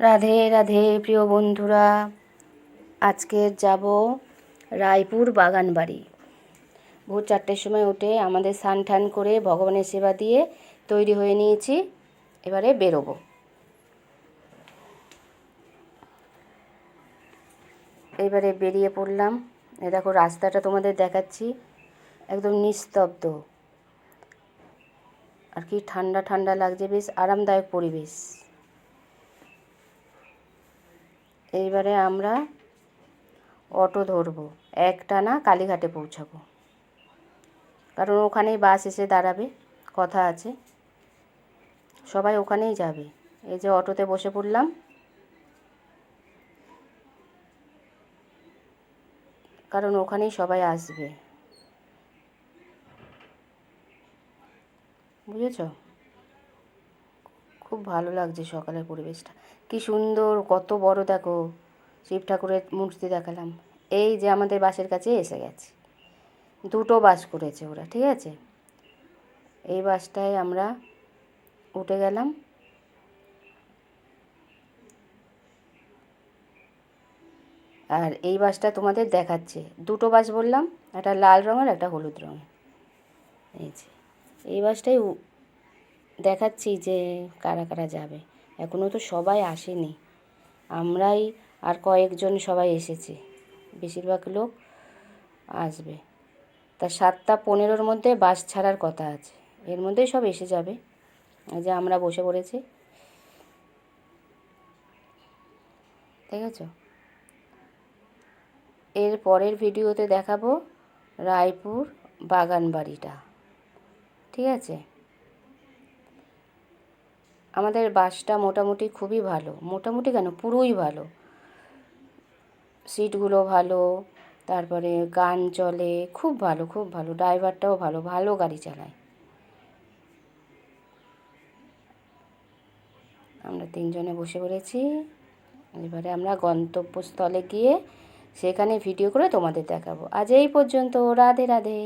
রাধে রাধে প্রিয় বন্ধুরা। আজকে যাব রায়পুর বাগান বাড়ি ভোর চারটের সময় উঠে আমাদের স্নান টান করে ভগবানের সেবা দিয়ে তৈরি হয়ে নিয়েছি। এবারে বেরোবো। এবারে বেরিয়ে পড়লাম। এ দেখো, রাস্তাটা তোমাদের দেখাচ্ছি। একদম নিস্তব্ধ। আর কি ঠান্ডা ঠান্ডা লাগছে, বেশ আরামদায়ক পরিবেশ। এইবারে আমরা অটো ধরবো। একটানা কালীঘাটে পৌঁছাবো। কারণ ওখানেই বাস এসে দাঁড়াবে, কথা আছে। সবাই ওখানেই যাবে। এই যে অটোতে বসে পড়লাম। কারণ ওখানেই সবাই আসবে। বুঝেছ? খুব ভালো লাগছে সকালের পরিবেশটা। কি সুন্দর, কত বড় দেখো। শিব ঠাকুরের মূর্তি দেখালাম। এই যে আমাদের বাসের কাছে এসে গেছে। দুটো বাস করেছে ওরা, ঠিক আছে? এই বাসটায় আমরা উঠে গেলাম। আর এই বাসটা তোমাদের দেখাচ্ছে। দুটো বাস বললাম, একটা লাল রঙের একটা হলুদ রঙের এই যে, এই বাসটাই দেখাচ্ছি যে কারা কারা যাবে। এখনও তো সবাই আসেনি। আমরাই আর কয়েকজন সবাই এসেছি। বেশিরভাগ লোক আসবে। তা সাতটা পনেরোর মধ্যে বাস ছাড়ার কথা আছে। এর মধ্যেই সব এসে যাবে। যে আমরা বসে পড়েছি। ঠিক আছে এর পরের ভিডিওতে দেখাবো রায়পুর বাগান বাড়িটা ঠিক আছে? আমাদের বাসটা মোটামুটি খুবই ভালো। মোটামুটি কেন? পুরোই ভালো। সিটগুলো ভালো, তারপরে গান চলে, খুব ভালো খুব ভালো। ড্রাইভারটাও ভালো ভালো গাড়ি চালায়। আমরা তিনজনে বসে পড়েছি। এবারে আমরা গন্তব্যস্থলে গিয়ে সেখানে ভিডিও করে তোমাদের দেখাবো। আজ এই পর্যন্ত। রাধে রাধে।